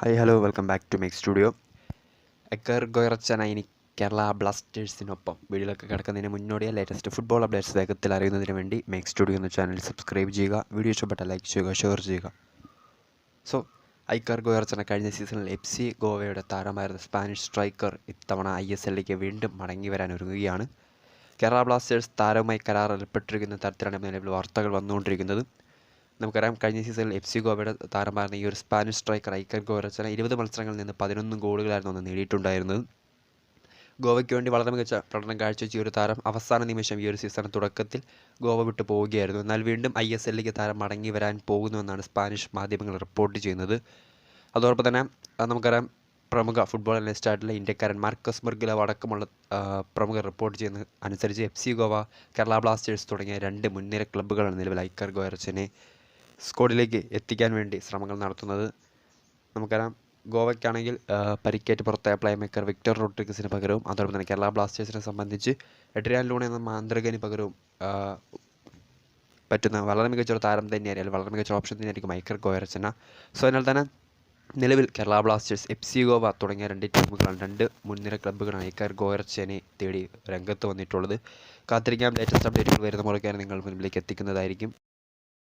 Hi hello welcome back to make studio Iker Guarrotxena ഇനി കേരള ബ്ലാസ്റ്റേഴ്സിനൊപ്പം വീഡിയോയിലൊക്കെ കിടക്കുന്നതിന് മുന്നോടിയ ലേറ്റസ്റ്റ് ഫുട്ബോൾ അപ്ഡേറ്റ്സ് വേഗത്തിൽ അറിയുന്നതിന് വേണ്ടി മേക്ക് സ്റ്റുഡിയോ എന്ന ചാനൽ സബ്സ്ക്രൈബ് ചെയ്യുക വീഡിയോ ഇഷ്ടപ്പെട്ട ലൈക്ക് ചെയ്യുക ഷെയർ ചെയ്യുക. സോ ഐക്കർ ഗോയർച്ചന കഴിഞ്ഞ സീസണിൽ എഫ് സി ഗോവയുടെ താരമായിരുന്ന സ്പാനിഷ് സ്ട്രൈക്കർ ഇത്തവണ ഐ എസ് എല്ലിലേക്ക് വീണ്ടും മടങ്ങി വരാൻ ഒരുങ്ങുകയാണ്. കേരള ബ്ലാസ്റ്റേഴ്സ് താരവുമായി കരാർ ഏർപ്പെട്ടിരിക്കുന്ന തരത്തിലാണ് നിലവിൽ വാർത്തകൾ വന്നുകൊണ്ടിരിക്കുന്നത്. നമുക്കറിയാം കഴിഞ്ഞ സീസണിൽ എഫ് സി ഗോവയുടെ താരമായിരുന്ന ഈ ഒരു സ്പാനിഷ് സ്ട്രൈക്കർ ഐക്കർ ഗോരച്ചന ഇരുപത് മത്സരങ്ങളിൽ നിന്ന് പതിനൊന്ന് ഗോളുകളായിരുന്നു അന്ന് നേടിയിട്ടുണ്ടായിരുന്നത്. ഗോവയ്ക്ക് വേണ്ടി വളരെ മികച്ച പ്രകടനം കാഴ്ചവെച്ച ഈ ഒരു താരം അവസാന നിമിഷം ഈ ഒരു സീസൺ തുടക്കത്തിൽ ഗോവ വിട്ടു പോവുകയായിരുന്നു. എന്നാൽ വീണ്ടും ഐ എസ് എല്ലിലേക്ക് താരം മടങ്ങി വരാൻ പോകുന്നുവെന്നാണ് സ്പാനിഷ് മാധ്യമങ്ങൾ റിപ്പോർട്ട് ചെയ്യുന്നത്. അതോടൊപ്പം തന്നെ നമുക്കറിയാം പ്രമുഖ ഫുട്ബോൾ അനലിസ്റ്റായിട്ടുള്ള ഇന്ത്യക്കാരൻ മാർക്കസ് മെർഗിലവ് അടക്കമുള്ള പ്രമുഖർ റിപ്പോർട്ട് ചെയ്യുന്ന അനുസരിച്ച് F C Goa Kerala Blasters തുടങ്ങിയ രണ്ട് മുൻനിര ക്ലബ്ബുകളാണ് നിലവിൽ ഐക്കർ ഗോയറച്ചനെ സ്ക്വാഡിലേക്ക് എത്തിക്കാൻ വേണ്ടി ശ്രമങ്ങൾ നടത്തുന്നത്. നമുക്കറിയാം ഗോവയ്ക്കാണെങ്കിൽ പരിക്കേറ്റ് പുറത്തായ പ്ലേമേക്കർ വിക്ടർ റോഡ്രിഗസിന് പകരവും അതോടൊപ്പം തന്നെ കേരള ബ്ലാസ്റ്റേഴ്സിനെ സംബന്ധിച്ച് എഡ്രിയാൻ ലൂൺ എന്ന മാന്ത്രികന് പകരവും പറ്റുന്ന വളരെ മികച്ച ഒരു താരം തന്നെയായിരിക്കും വളരെ മികച്ച ഓപ്ഷൻ തന്നെയായിരിക്കും മൈക്കർ ഗോയറച്ചന സോ അതിനാൽ തന്നെ നിലവിൽ Kerala Blasters F C Goa തുടങ്ങിയ രണ്ട് ടീമുകളാണ് രണ്ട് മുൻനിര ക്ലബ്ബുകളാണ് മൈക്കർ ഗോയർച്ചനെ തേടി രംഗത്ത് വന്നിട്ടുള്ളത്. കാത്തിരിക്കാം ലേറ്റസ്റ്റ് അപ്ഡേറ്റുകൾ വരുന്ന മുറയ്ക്കാണ് നിങ്ങൾ മുൻപിലേക്ക് എത്തിക്കുന്നതായിരിക്കും.